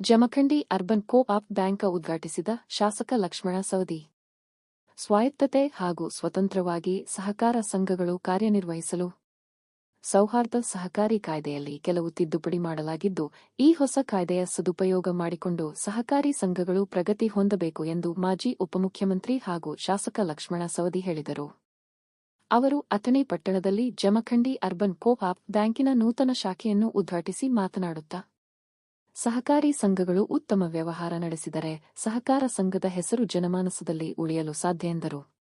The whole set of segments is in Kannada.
Jamkhandi urban co op bank ಉದ್ಘಾಟಿಸಿದ ಶಾಸಕ ಲಕ್ಷ್ಮಣ ಸವದಿ. ಸ್ವಾಯತ್ತತೆ ಹಾಗೂ ಸ್ವತಂತ್ರವಾಗಿ ಸಹಕಾರ ಸಂಘಗಳು ಕಾರ್ಯನಿರ್ವಹಿಸಲು ಸೌಹಾರ್ದ ಸಹಕಾರಿ ಕಾಯ್ದೆಯಲ್ಲಿ ಕೆಲವು ತಿದ್ದುಪಡಿ ಮಾಡಲಾಗಿದ್ದು, ಈ ಹೊಸ ಕಾಯ್ದೆಯ ಸದುಪಯೋಗ ಮಾಡಿಕೊಂಡು ಸಹಕಾರಿ ಸಂಘಗಳು ಪ್ರಗತಿ ಹೊಂದಬೇಕು ಎಂದು ಮಾಜಿ ಉಪಮುಖ್ಯಮಂತ್ರಿ ಹಾಗೂ ಶಾಸಕ ಲಕ್ಷ್ಮಣ ಸವದಿ ಹೇಳಿದರು. ಅವರು ಅಥಣಿ ಪಟ್ಟಣದಲ್ಲಿ ಜಮಖಂಡಿ ಅರ್ಬನ್ ಕೋ ಆಪ್ ಬ್ಯಾಂಕಿನ ನೂತನ ಶಾಖೆಯನ್ನು ಉದ್ಘಾಟಿಸಿ ಮಾತನಾಡುತ್ತಾ ಸಹಕಾರಿ ಸಂಘಗಳು ಉತ್ತಮ ವ್ಯವಹಾರ ನಡೆಸಿದರೆ ಸಹಕಾರ ಸಂಘದ ಹೆಸರು ಜನಮಾನಸದಲ್ಲಿ ಉಳಿಯಲು ಸಾಧ್ಯ ಎಂದರು.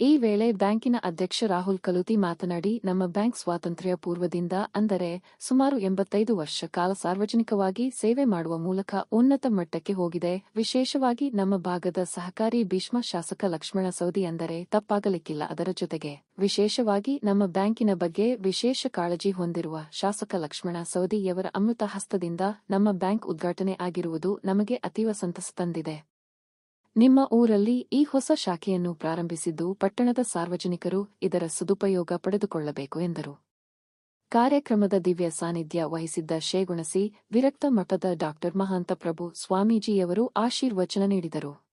ಈ ವೇಳೆ ಬ್ಯಾಂಕಿನ ಅಧ್ಯಕ್ಷ ರಾಹುಲ್ ಕಲುತಿ ಮಾತನಾಡಿ, ನಮ್ಮ ಬ್ಯಾಂಕ್ ಸ್ವಾತಂತ್ರ್ಯ ಪೂರ್ವದಿಂದ ಅಂದರೆ ಸುಮಾರು ಎಂಬತ್ತೈದು ವರ್ಷ ಕಾಲ ಸಾರ್ವಜನಿಕವಾಗಿ ಸೇವೆ ಮಾಡುವ ಮೂಲಕ ಉನ್ನತ ಮಟ್ಟಕ್ಕೆ ಹೋಗಿದೆ. ವಿಶೇಷವಾಗಿ ನಮ್ಮ ಭಾಗದ ಸಹಕಾರಿ ಭೀಷ್ಮ ಶಾಸಕ ಲಕ್ಷ್ಮಣ ಸೌದಿ ಅಂದರೆ ತಪ್ಪಾಗಲಿಕ್ಕಿಲ್ಲ ಅದರ ಜೊತೆಗೆ. ವಿಶೇಷವಾಗಿ ನಮ್ಮ ಬ್ಯಾಂಕಿನ ಬಗ್ಗೆ ವಿಶೇಷ ಕಾಳಜಿ ಹೊಂದಿರುವ ಶಾಸಕ ಲಕ್ಷ್ಮಣ ಸೌದಿಯವರ ಅಮೃತ ಹಸ್ತದಿಂದ ನಮ್ಮ ಬ್ಯಾಂಕ್ ಉದ್ಘಾಟನೆ ಆಗಿರುವುದು ನಮಗೆ ಅತೀವ ಸಂತಸ ತಂದಿದೆ. ನಿಮ್ಮ ಊರಲ್ಲಿ ಈ ಹೊಸ ಶಾಖೆಯನ್ನು ಪ್ರಾರಂಭಿಸಿದ್ದು ಪಟ್ಟಣದ ಸಾರ್ವಜನಿಕರು ಇದರ ಸದುಪಯೋಗ ಪಡೆದುಕೊಳ್ಳಬೇಕು ಎಂದರು. ಕಾರ್ಯಕ್ರಮದ ದಿವ್ಯ ಸಾನ್ನಿಧ್ಯ ವಹಿಸಿದ್ದ ಶೇಗುಣಸಿ ವಿರಕ್ತ ಮಠದ ಡಾ ಮಹಾಂತಪ್ರಭು ಸ್ವಾಮೀಜಿಯವರು ಆಶೀರ್ವಚನ ನೀಡಿದರು.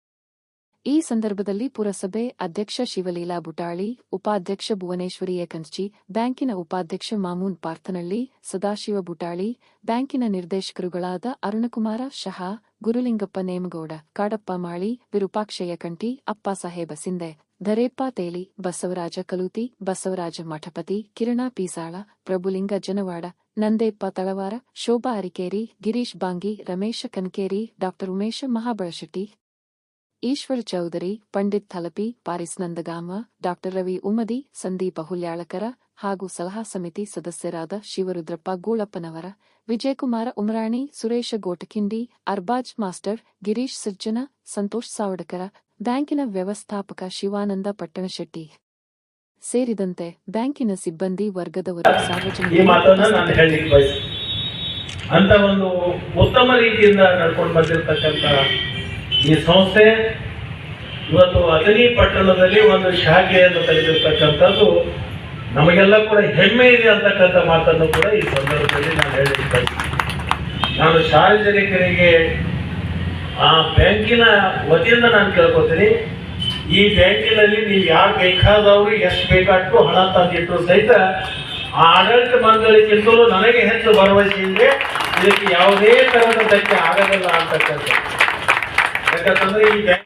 ಈ ಸಂದರ್ಭದಲ್ಲಿ ಪುರಸಭೆ ಅಧ್ಯಕ್ಷ ಶಿವಲೀಲಾ ಬುಟಾಳಿ, ಉಪಾಧ್ಯಕ್ಷ ಭುವನೇಶ್ವರಿ ಏಕಂಚಿ ಬ್ಯಾಂಕಿನ ಉಪಾಧ್ಯಕ್ಷ ಮಾಮೂನ್ ಪಾರ್ಥನಳ್ಳಿ, ಸದಾಶಿವ ಬುಟಾಳಿ, ಬ್ಯಾಂಕಿನ ನಿರ್ದೇಶಕರುಗಳಾದ ಅರುಣಕುಮಾರ ಶಹಾ, ಗುರುಲಿಂಗಪ್ಪ ನೇಮಗೌಡ, ಕಾಡಪ್ಪ ಮಾಳಿ ವಿರೂಪಾಕ್ಷಯ್ಯ ಕಂಠಿ ಅಪ್ಪ ಸಾಹೇಬ ಸಿಂದೆ ಧರೇಪ್ಪ ತೇಲಿ, ಬಸವರಾಜ ಕಲೂತಿ, ಬಸವರಾಜ ಮಠಪತಿ, ಕಿರಣ ಪೀಸಾಳ, ಪ್ರಭುಲಿಂಗ ಜನವಾಡ, ನಂದೇಪ್ಪ ತಳವಾರ, ಶೋಭಾ ಅರಿಕೇರಿ, ಗಿರೀಶ್ ಬಾಂಗಿ, ರಮೇಶ ಕನ್ಕೇರಿ ಡಾ ಉಮೇಶ ಮಹಾಬಳಶೆಟ್ಟಿ ಈಶ್ವರ್ ಚೌಧರಿ, ಪಂಡಿತ್ ಥಲಪಿ, ಪಾರಿಸ್ ನಂದಗಾಮ, ಡಾಕ್ಟರ್ ರವಿ ಉಮದಿ, ಸಂದೀಪ ಹುಲ್ಯಾಳಕರ ಹಾಗೂ ಸಲಹಾ ಸಮಿತಿ ಸದಸ್ಯರಾದ ಶಿವರುದ್ರಪ್ಪ ಗೂಳಪ್ಪನವರ, ವಿಜಯಕುಮಾರ ಉಮರಾಣಿ, ಸುರೇಶ ಗೋಟಕಿಂಡಿ, ಅರ್ಬಾಜ್ ಮಾಸ್ಟರ್ ಗಿರೀಶ್ ಸಜ್ಜನ, ಸಂತೋಷ್ ಸಾವಡಕರ, ಬ್ಯಾಂಕಿನ ವ್ಯವಸ್ಥಾಪಕ ಶಿವಾನಂದ ಪಟ್ಟಣಶೆಟ್ಟಿ. ಸೇರಿದಂತೆ ಬ್ಯಾಂಕಿನ ಸಿಬ್ಬಂದಿ ವರ್ಗದವರು ಸಾರ್ವಜನಿಕ ಈ ಸಂಸ್ಥೆ ಇವತ್ತು ಅಗಲಿ ಪಟ್ಟಣದಲ್ಲಿ ಒಂದು ಶಾಖೆಯನ್ನು ತೆಗೆದಿರ್ತಕ್ಕಂಥದ್ದು ನಮಗೆಲ್ಲ ಕೂಡ ಹೆಮ್ಮೆ ಇದೆ ಅಂತಕ್ಕಂಥ ಮಾತನ್ನು ಕೂಡ ಈ ಸಂದರ್ಭದಲ್ಲಿ ನಾನು ಹೇಳಿರ್ತೇನೆ ನಾನು ಸಾರ್ವಜನಿಕರಿಗೆ ಆ ಬ್ಯಾಂಕಿನ ವತಿಯಿಂದ ನಾನು ಕೇಳ್ಕೊತೀನಿ, ಈ ಬ್ಯಾಂಕಿನಲ್ಲಿ ನೀವು ಯಾರು ಬೇಕಾದವರು ಎಷ್ಟು ಬೇಕಾಟ್ಟು ಹಣ ತಂದಿಟ್ಟು ಸಹಿತ ಆ ಆಡಳಿತ ಮಂಡಳಿಗಿಂತಲೂ ನನಗೆ ಹೆಚ್ಚು ಭರವಸೆ ಇದೆ. ಇದಕ್ಕೆ ಯಾವುದೇ ತರಹದ ಧಕ್ಕೆ ಆಗೋದಿಲ್ಲ ಅಂತಕ್ಕಂಥ ಯಾಕಂತಂದ್ರೆ ಈ ಬ್ಯಾಂಕ್